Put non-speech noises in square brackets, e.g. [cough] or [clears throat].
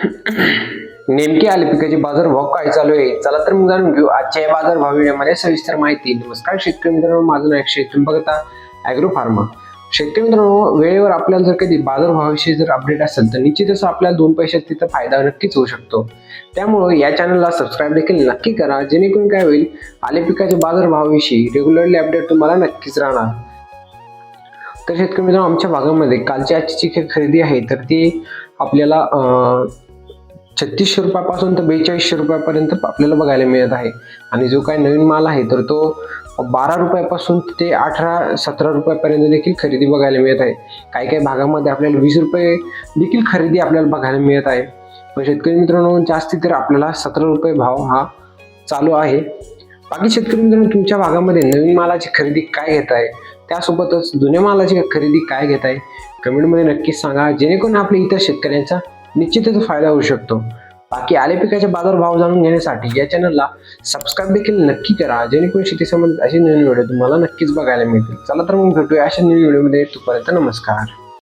[clears throat] नेमके आले पिकाचे बाजारभाव काय चालू आहे? चला तर मग जाणून घेऊ. आजच्या या बाजारभाव व्हिडिओमध्ये सविस्तर माहिती. नमस्कार शेतकरी मित्रांनो माझं नाव शेतकरी बघता ॲग्रो फार्मा शेतकरी मित्रांनो वेळेवर आपल्याला जर कधी बाजारभावाविषयी जर अपडेट असेल तर निश्चितच आपल्याला दोन पैशात तिथं फायदा नक्कीच होऊ शकतो. त्यामुळं या चॅनलला सबस्क्राईब देखील नक्की करा. जेणेकरून काय होईल आले पिकाचे बाजारभावाविषयी रेग्युलरली अपडेट तुम्हाला नक्कीच राहणार. तर शेतकरी मित्रांनो आमच्या भागामध्ये कालची आजची जी खरेदी आहे तर ती आपल्याला छत्तीसशे रुपयापासून तर बेचाळीसशे रुपयापर्यंत आपल्याला बघायला मिळत आहे. आणि जो काही नवीन माल आहे तर तो बारा रुपयापासून ते अठरा सतरा रुपयापर्यंत देखील खरेदी बघायला मिळत आहे. काही काही भागामध्ये आपल्याला वीस रुपये देखील खरेदी आपल्याला बघायला मिळत आहे. पण शेतकरी मित्रांनो जास्ती तर आपल्याला सतरा रुपये भाव हा चालू आहे. बाकी शेतकरी मित्रांनो तुमच्या भागामध्ये नवीन मालाची खरेदी काय घेत आहे? त्यासोबतच जुन्या मालाची खरेदी काय घेत आहे? कमेंटमध्ये नक्कीच सांगा. जेणेकरून आपल्या इतर शेतकऱ्यांचा निश्चितच फायदा होऊ शकतो. बाकी आले पिकाचे बाजार भाव जाणून घेण्यासाठी या चॅनलला सबस्क्राईब देखील नक्की करा. जेणेकरून शेती संबंधित असे नवीन व्हिडिओ तुम्हाला नक्कीच बघायला मिळतील. चला तर मग भेटूया अशा नवीन व्हिडिओमध्ये तोपर्यंत नमस्कार.